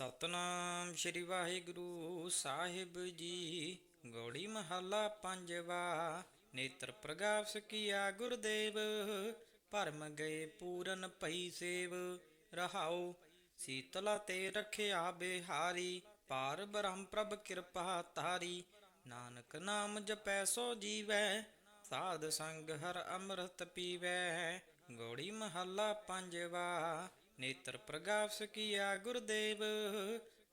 ਸਤਨਾਮ ਸ੍ਰੀ ਵਾਹਿਗੁਰੂ ਸਾਹਿਬ ਜੀ। ਗੋੜੀ ਮਹੱਲਾ ਪੰਜਵਾ, ਨੇਤਰ ਪ੍ਰਗਾਪ ਸਕੀਆ ਗੁਰਦੇਵ, ਭਰਮ ਗਏ ਪੂਰਨ ਪਈ ਸੇਵ, ਰਹਾਉ ਸੀਤਲਾ ਤੇ ਰਖਿਆ ਬਿਹਾਰੀ, ਪਾਰ ਬ੍ਰਹਮ ਪ੍ਰਭ ਕਿਰਪਾ ਤਾਰੀ ਨਾਨਕ ਨਾਮ ਜਪੈ ਸੋ ਜੀਵੈ, ਸਾਧ ਸੰਗ ਹਰ ਅੰਮ੍ਰਿਤ ਪੀਵੈ। ਗੋੜੀ ਮਹੱਲਾ ਪੰਜਵਾ ਨੇਤਰ ਪ੍ਰਗਾਪ ਸਕੀਆ ਗੁਰਦੇਵ,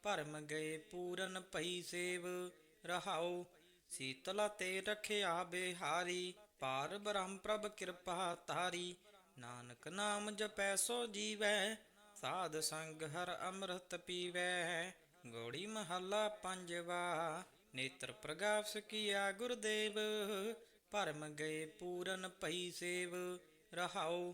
ਭਰਮ ਗਏ ਪੂਰਨ ਭਈ ਸੇਵ, ਰਹਾਉ ਸੀਤਲਾ ਤੇ ਰਖਿਆ ਬਿਹਾਰੀ, ਪਾਰ ਬ੍ਰਹਮ ਪ੍ਰਭ ਕਿਰਪਾ ਤਾਰੀ ਨਾਨਕ ਨਾਮ ਜਪੈ ਸੋ ਜੀਵੈ, ਸਾਧ ਸੰਗ ਹਰ ਅੰਮ੍ਰਿਤ ਪੀਵੈ, ਗੋੜੀ ਮਹੱਲਾ ਪੰਜਵਾ, ਨੇਤਰ ਪ੍ਰਗਾਪ ਸਕੀਆ ਗੁਰਦੇਵ, ਭਰਮ ਗਏ ਪੂਰਨ ਭਈ ਸੇਵ, ਰਹਾਉ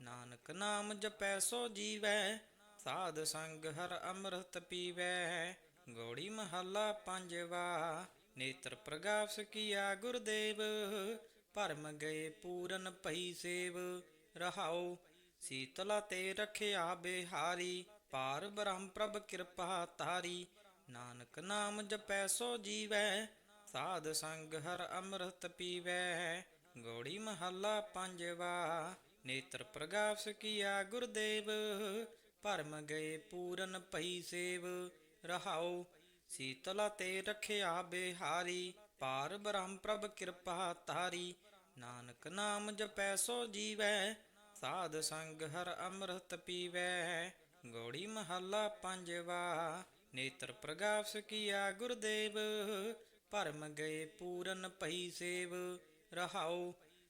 ਨਾਨਕ ਨਾਮ ਜਪੈ ਸੋ ਜੀਵੈ, ਸਾਧ ਸੰਗ ਹਰ ਅੰਮ੍ਰਿਤ ਪੀਵੈ। ਗੋੜੀ ਮਹੱਲਾ ਪੰਜਵਾ, ਨੇਤਰ ਪ੍ਰਗਾਪ ਸਕੀਆ ਗੁਰਦੇਵ, ਭਰਮ ਗਏ ਪੂਰਨ ਭਈ ਸੇਵ। ਰਹਾਉ ਸੀਤਲਾ ਤੇ ਰਖਿਆ ਬਿਹਾਰੀ, ਪਾਰ ਬ੍ਰਹਮ ਪ੍ਰਭ ਕਿਰਪਾ ਤਾਰੀ ਨਾਨਕ ਨਾਮ ਜਪੈ ਸੋ ਜੀਵੈ, ਸਾਧ ਸੰਗ ਹਰ ਅੰਮ੍ਰਿਤ ਪੀਵੈ। ਗੋੜੀ ਮਹੱਲਾ ਪੰਜਵਾ ਨੇਤਰ ਪ੍ਰਗਾਪ ਸਕੀਆ ਗੁਰਦੇਵ, ਭਰਮ ਗਏ ਪੂਰਨ ਭਈ ਸੇਵ, ਰਹਾਉ ਸੀਤਲਾ ਤੇ ਰਖਿਆ ਬਿਹਾਰੀ, ਪਾਰ ਬ੍ਰਹਮ ਪ੍ਰਭ ਕਿਰਪਾ ਤਾਰੀ ਨਾਨਕ ਨਾਮ ਜਪੈ ਸੋ ਜੀਵੈ, ਸਾਧ ਸੰਗ ਹਰ ਅੰਮ੍ਰਿਤ ਪੀਵੈ, ਗੋੜੀ ਮਹੱਲਾ ਪੰਜਵਾ, ਨੇਤਰ ਪ੍ਰਗਾਪ ਸਕੀਆ ਗੁਰਦੇਵ, ਭਰਮ ਗਏ ਪੂਰਨ ਭਈ ਸੇਵ, ਰਹਾਉ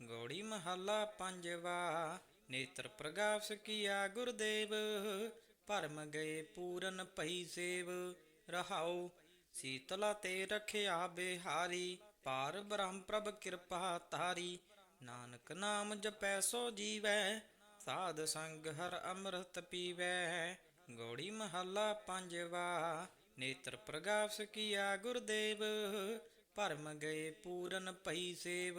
ਗੋੜੀ ਮਹੱਲਾ ਪੰਜਵਾ, ਨੇਤਰ ਪ੍ਰਗਾਵ ਸਕੀਆ ਗੁਰਦੇਵ, ਭਰਮ ਗਏ ਪੂਰਨ ਭਈ ਸੇਵ, ਰਹਾਉ, ਸੀਤਲਾ ਤੇ ਰਖਿਆ ਬਿਹਾਰੀ, ਪਾਰ ਬ੍ਰਹਮ ਪ੍ਰਭ ਕਿਰਪਾ ਤਾਰੀ ਨਾਨਕ ਨਾਮ ਜਪੈ ਸੋ ਜੀਵੈ, ਸਾਧ ਸੰਗ ਹਰ ਅੰਮ੍ਰਿਤ ਪੀਵੈ। ਗੌੜੀ ਮਹੱਲਾ ਪੰਜਵਾ, ਨੇਤਰ ਪ੍ਰਗਾਵ ਸਕੀਆ ਗੁਰਦੇਵ, ਭਰਮ ਗਏ ਪੂਰਨ ਭਈ ਸੇਵ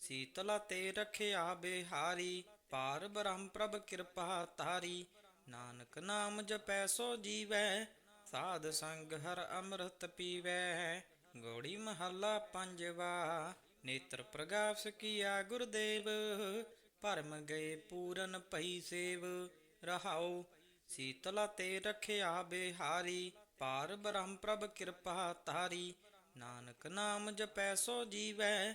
ਸੀਤਲਾ ਤੇ ਰਖਿਆ ਬਿਹਾਰੀ, ਪਾਰ ਬ੍ਰਹਮ ਪ੍ਰਭ ਕਿਰਪਾ ਤਾਰੀ ਨਾਨਕ ਨਾਮ ਜਪੈ ਸੋ ਜੀਵੈ, ਸਾਧ ਸੰਗ ਹਰ ਅੰਮ੍ਰਿਤ ਪੀਵੈ। ਗੋੜੀ ਮਹੱਲਾ ਪੰਜਵਾ, ਨੇਤਰ ਪ੍ਰਗਾਵ ਸਕੀਆ ਗੁਰਦੇਵ। ਭਰਮ ਗਏ ਪੂਰਨ ਪਈ ਸੇਵ, ਰਹਾਉ। ਸੀਤਲਾ ਤੇ ਰਖਿਆ ਬਿਹਾਰੀ, ਪਾਰ ਬ੍ਰਹਮ ਪ੍ਰਭ ਕਿਰਪਾ ਤਾਰੀ ਨਾਨਕ ਨਾਮ ਜਪੈ ਸੋ ਜੀਵੈ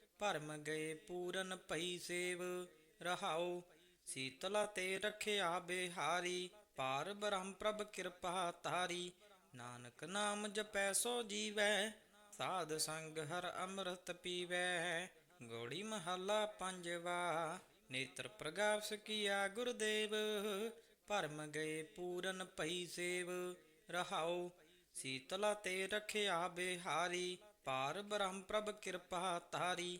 ਭਰਮ ਗਏ ਪੂਰਨ ਭਈ ਸੇਵ, ਰਹਾਉ। ਸੀਤਲਾ ਤੇ ਰਖਿਆ ਬਿਹਾਰੀ, ਪਾਰ ਬ੍ਰਹਮ ਪ੍ਰਭ ਕਿਰਪਾ ਤਾਰੀ ਨਾਨਕ ਨਾਮ ਜਪੈ ਸੋ ਜੀਵੈ, ਸਾਧ ਸੰਗ ਹਰ ਅੰਮ੍ਰਿਤ ਪੀਵੈ। ਗੋੜੀ ਮਹੱਲਾ ਪੰਜਵਾ, ਨੇਤਰ ਪ੍ਰਗਾਵ ਕੀਆ ਗੁਰਦੇਵ। ਭਰਮ ਗਏ ਪੂਰਨ ਭਈ ਸੇਵ, ਰਹਾਉ। ਸੀਤਲਾ ਤੇ ਰਖਿਆ ਬਿਹਾਰੀ, ਪਾਰ ਬ੍ਰਹਮ ਪ੍ਰਭ ਕਿਰਪਾ ਤਾਰੀ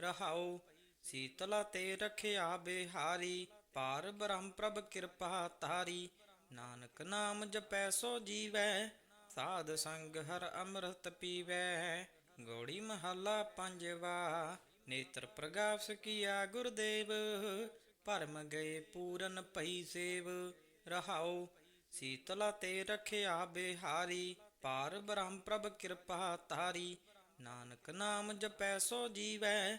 ਰਹਾਉ। ਸੀਤਲਾ ਤੇ ਰਖਿਆ ਬਿਹਾਰੀ, ਪਾਰ ਬ੍ਰਹਮ ਪ੍ਰਭ ਕਿਰਪਾ ਤਾਰੀ ਨਾਨਕ ਨਾਮ ਜਪੈ ਸੋ ਜੀਵੈ, ਸਾਧ ਸੰਗ ਹਰ ਅੰਮ੍ਰਿਤ ਪੀਵੈ। ਗੋੜੀ ਮਹੱਲਾ ਪੰਜਵਾ, ਨੇਤਰ ਪ੍ਰਗਾਸ ਕੀਆ ਗੁਰਦੇਵ। ਭਰਮ ਗਏ ਪੂਰਨ ਭਈ ਸੇਵ, ਰਹਾਉ। ਸੀਤਲਾ ਤੇ ਰਖਿਆ ਬਿਹਾਰੀ, ਪਾਰ ਬ੍ਰਹਮ ਪ੍ਰਭ ਕਿਰਪਾ ਤਾਰੀ ਨਾਨਕ ਨਾਮ ਜਪੈ ਸੋ ਜੀਵੈ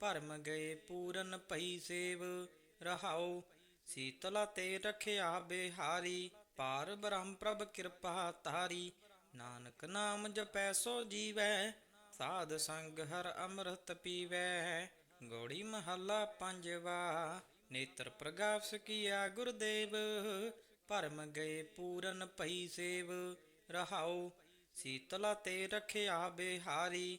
ਭਰਮ ਗਏ ਪੂਰਨ ਭਈ ਸੇਵ, ਰਹਾਉ, ਸੀਤਲਾ ਤੇ ਰਖਿਆ ਬਿਹਾਰੀ, ਪਾਰ ਬ੍ਰਹਮ ਪ੍ਰਭ ਕਿਰਪਾ ਤਾਰੀ ਨਾਨਕ ਨਾਮ ਜਪੈ ਸੋ ਜੀਵੈ, ਸਾਧ ਸੰਗ ਹਰ ਅੰਮ੍ਰਿਤ ਪੀਵੈ, ਗੋੜੀ ਮਹੱਲਾ ਪੰਜਵਾ, ਨੇਤਰ ਪ੍ਰਗਾਸ ਕੀਆ ਗੁਰਦੇਵ, ਭਰਮ ਗਏ ਪੂਰਨ ਭਈ ਸੇਵ, ਰਹਾਉ, ਸੀਤਲਾ ਤੇ ਰਖਿਆ ਬਿਹਾਰੀ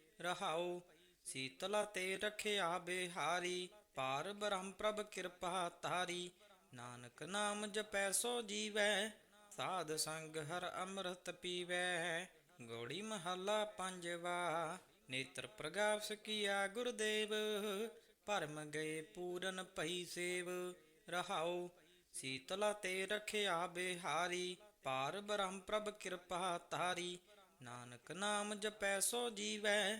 ਰਹਾਉ। ਸੀਤਲਾ ਤੇ ਰਖਿਆ ਬਿਹਾਰੀ, ਪਾਰ ਬ੍ਰਹਮ ਪ੍ਰਭ ਕਿਰਪਾ ਤਾਰੀ ਨਾਨਕ ਨਾਮ ਜਪੈ ਸੋ ਜੀਵੈ, ਸਾਧ ਸੰਗ ਹਰ ਅੰਮ੍ਰਿਤ ਪੀਵੈ। ਗੋੜੀ ਮਹੱਲਾ ਪੰਜਵਾ, ਨੇਤਰ ਪ੍ਰਗਾਸ ਕੀਆ ਗੁਰਦੇਵ। ਭਰਮ ਗਏ ਪੂਰਨ ਭਈ ਸੇਵ, ਰਹਾਉ। ਸੀਤਲਾ ਤੇ ਰਖਿਆ ਬਿਹਾਰੀ, ਪਾਰ ਬ੍ਰਹਮ ਪ੍ਰਭ ਕਿਰਪਾ ਤਾਰੀ ਨਾਨਕ ਨਾਮ ਜਪੈ ਸੋ ਜੀਵੈ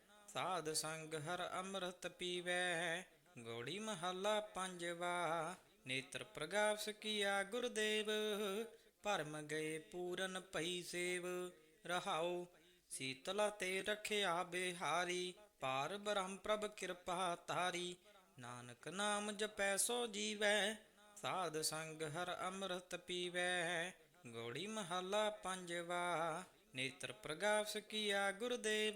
ਸਾਧ ਸੰਗ ਹਰ ਅੰਮ੍ਰਿਤ ਪੀਵੈ, ਗੋੜੀ ਮਹੱਲਾ ਪੰਜਵਾ। ਨੇਤਰ ਪ੍ਰਗਾਵ ਸਕੀਆ ਗੁਰਦੇਵ, ਭਰਮ ਗਏ ਪੂਰਨ ਪਈ ਸੇਵ। ਰਹਾਉ ਸੀਤਲਾ ਤੇ ਰਖਿਆ ਬਿਹਾਰੀ, ਪਾਰ ਬ੍ਰਹਮ ਪ੍ਰਭ ਕਿਰਪਾ ਤਾਰੀ ਨਾਨਕ ਨਾਮ ਜਪੈ ਸੋ ਜੀਵੈ, ਸਾਧ ਸੰਗ ਹਰ ਅੰਮ੍ਰਿਤ ਪੀਵੈ। ਗੌੜੀ ਮਹੱਲਾ ਪੰਜਵਾ। ਨੇਤਰ ਪ੍ਰਗਾਵ ਸਕੀਆ ਗੁਰਦੇਵ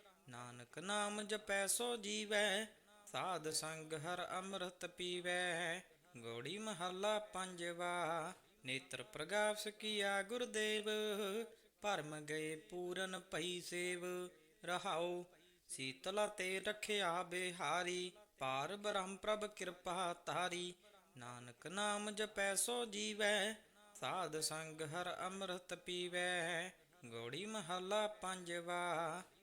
ਨਾਨਕ ਨਾਮ ਜਪੈ ਸੋ ਜੀਵੈ, ਸਾਧ ਸੰਗ ਹਰ ਅੰਮ੍ਰਿਤ ਪੀਵੈ। ਗੌੜੀ ਮਹੱਲਾ ਪੰਜਵਾ, ਨੇਤਰ ਪ੍ਰਗਾਵ ਸਕੀਆ ਗੁਰਦੇਵ, ਭਰਮ ਗਏ ਪੂਰਨ ਭਈ ਸੇਵ, ਰਹਾਉ ਸੀਤਲਾ ਤੇ ਰਖਿਆ ਬਿਹਾਰੀ, ਪਾਰ ਬ੍ਰਹਮ ਪ੍ਰਭ ਕਿਰਪਾ ਤਾਰੀ ਨਾਨਕ ਨਾਮ ਜਪੈ ਸੋ ਜੀਵੈ, ਸਾਧ ਸੰਗ ਹਰ ਅੰਮ੍ਰਿਤ ਪੀਵੈ। ਗੋੜੀ ਮਹੱਲਾ ਪੰਜਵਾ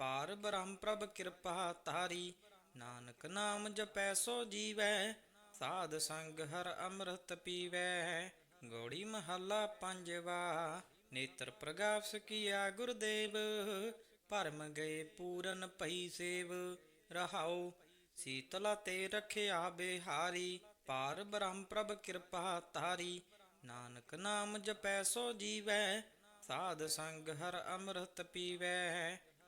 ਪਾਰ ਬ੍ਰਹਮ ਪ੍ਰਭ ਕਿਰਪਾ ਤਾਰੀ। ਨਾਨਕ ਨਾਮ ਜਪੈ ਸੋ ਜੀਵੈ, ਸਾਧ ਸੰਗ ਹਰ ਅੰਮ੍ਰਿਤ ਪੀਵੈ। ਗੋੜੀ ਮਹੱਲਾ ਪੰਜਵਾ, ਨੇਤਰ ਪ੍ਰਗਾਵ ਕੀਆ ਗੁਰਦੇਵ। ਭਰਮ ਗਏ ਪੂਰਨ ਪਈ ਸੇਵ, ਰਹਾਉ, ਸੀਤਲਾ ਤੇ ਰਖਿਆ ਬਿਹਾਰੀ। ਪਾਰ ਬ੍ਰਹਮ ਪ੍ਰਭ ਕਿਰਪਾ ਤਾਰੀ। ਨਾਨਕ ਨਾਮ ਜਪੈ ਸੋ ਜੀਵੈ, ਸਾਧ ਸੰਗ ਹਰ ਅੰਮ੍ਰਿਤ ਪੀਵੈ।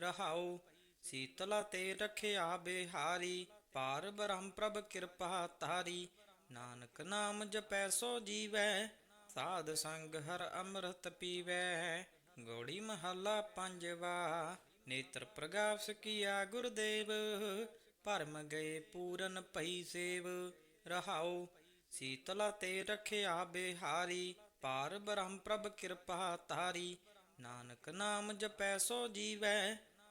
ਰਹਾਉ। ਸੀਤਲਾ ਤੇ ਰਖਿਆ ਬਿਹਾਰੀ ਪਾਰ ਬ੍ਰਹਮ ਪ੍ਰਭ ਕਿਰਪਾ ਤਾਰੀ ਨਾਨਕ ਨਾਮ ਜਪੈ ਸੋ ਜੀਵੈ, ਸਾਧ ਸੰਗ ਹਰ ਅੰਮ੍ਰਿਤ ਪੀਵੈ। ਗੋੜੀ ਮਹੱਲਾ ਪੰਜਵਾ, ਨੇਤਰ ਪ੍ਰਗਾਵ ਕੀਆ ਗੁਰਦੇਵ। ਭਰਮ ਗਏ ਪੂਰਨ ਭਈ ਸੇਵ, ਰਹਾਉ। ਸੀਤਲਾ ਤੇ ਰਖਿਆ ਬਿਹਾਰੀ ਪਾਰ ਬ੍ਰਹਮ ਪ੍ਰਭ ਕਿਰਪਾ ਤਾਰੀ ਨਾਨਕ ਨਾਮ ਜਪੈ ਸੋ ਜੀਵੈ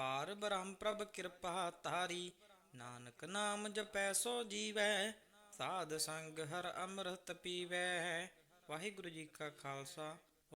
ਪਾਰ ਬ੍ਰਹਮ ਪ੍ਰਭ ਕਿਰਪਾ ਤਾਰੀ ਨਾਨਕ ਨਾਮ ਜਪੈ ਸੋ ਜੀਵੈ, ਸਾਧ ਸੰਗ ਹਰ ਅੰਮ੍ਰਿਤ ਪੀਵੈ। ਵਾਹਿਗੁਰੂ ਜੀ ਕਾ ਖਾਲਸਾ।